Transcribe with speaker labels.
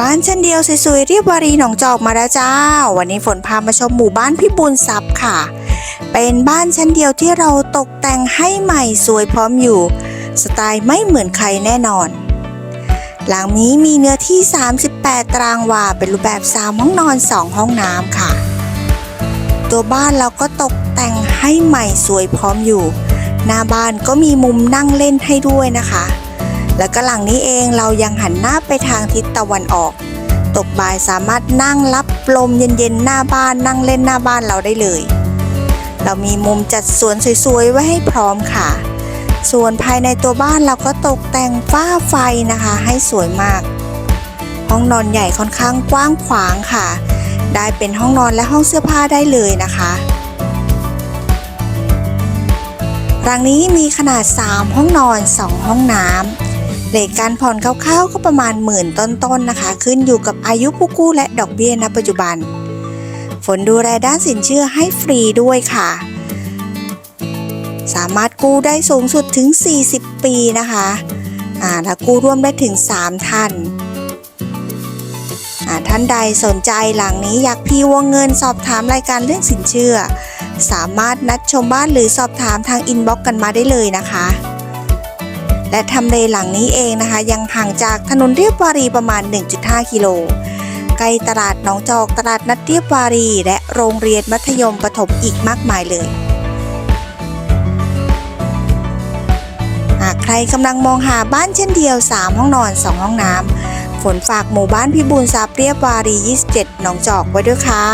Speaker 1: บ้านชั้นเดียวสวยๆเรียบวารีหนองจอกมาแล้วจ้า วันนี้ฝนพามาชมหมู่บ้านพิบูลทรัพย์ค่ะ เป็นบ้านชั้นเดียวที่เราตกแต่งให้ใหม่สวยพร้อมอยู่ สไตล์ไม่เหมือนใครแน่นอน หลังนี้มีเนื้อที่ 38 ตารางวาเป็นรูปแบบ 3 ห้องนอน 2 ห้องน้ำค่ะ ตัวบ้านเราก็ตกแต่งให้ใหม่สวยพร้อมอยู่ หน้าบ้านก็มีมุมนั่งเล่นให้ด้วยนะคะ แล้วก็หลังนี้เองเรายังหันหน้าไปทางทิศตะวันออก ตกบ่ายสามารถนั่งรับลมเย็นๆหน้าบ้านนั่งเล่นหน้าบ้านเราได้เลย เรามีมุมจัดสวนสวยๆไว้ให้พร้อมค่ะ ส่วนภายในตัวบ้านเราก็ตกแต่งฝ้าไฟนะคะให้สวยมาก ห้องนอนใหญ่ค่อนข้างกว้างขวางค่ะ ได้เป็นห้องนอนและห้องเสื้อผ้าได้เลยนะคะรังนี้มีขนาด 3 ห้องนอน 2 ห้องน้ำ เรทการผ่อนคร่าวๆก็ประมาณหมื่นต้นๆนะคะ ขึ้นอยู่กับอายุผู้กู้และดอกเบี้ยณปัจจุบัน ฝนดูแลด้านสินเชื่อให้ฟรีด้วยค่ะ สามารถกู้ได้สูงสุดถึง 40 ปีนะคะอ่าและกู้ร่วมได้ถึง 3 ท่านอ่าท่านใดสนใจหลังนี้อยากพีวงเงินสอบถามรายการเรื่องสินเชื่อ สามารถนัดชมบ้านหรือสอบถามทางอินบ็อกซ์กันมาได้เลยนะคะ และทำเลหลังนี้เองนะคะ ยังห่างจากถนนเรียบวารีประมาณ 1.5 กิโลใกล้ตลาดหนองจอกตลาดนัดเรียบวารี และโรงเรียนมัธยมประถมอีกมากมายเลย หากใครกำลังมองหาบ้านเช่นเดียว 3 ห้องนอน 2 ห้องน้ำฝนฝากหมู่บ้านพิบูลทรัพย์เรียบวารี 27 หนองจอกไว้ด้วยค่ะ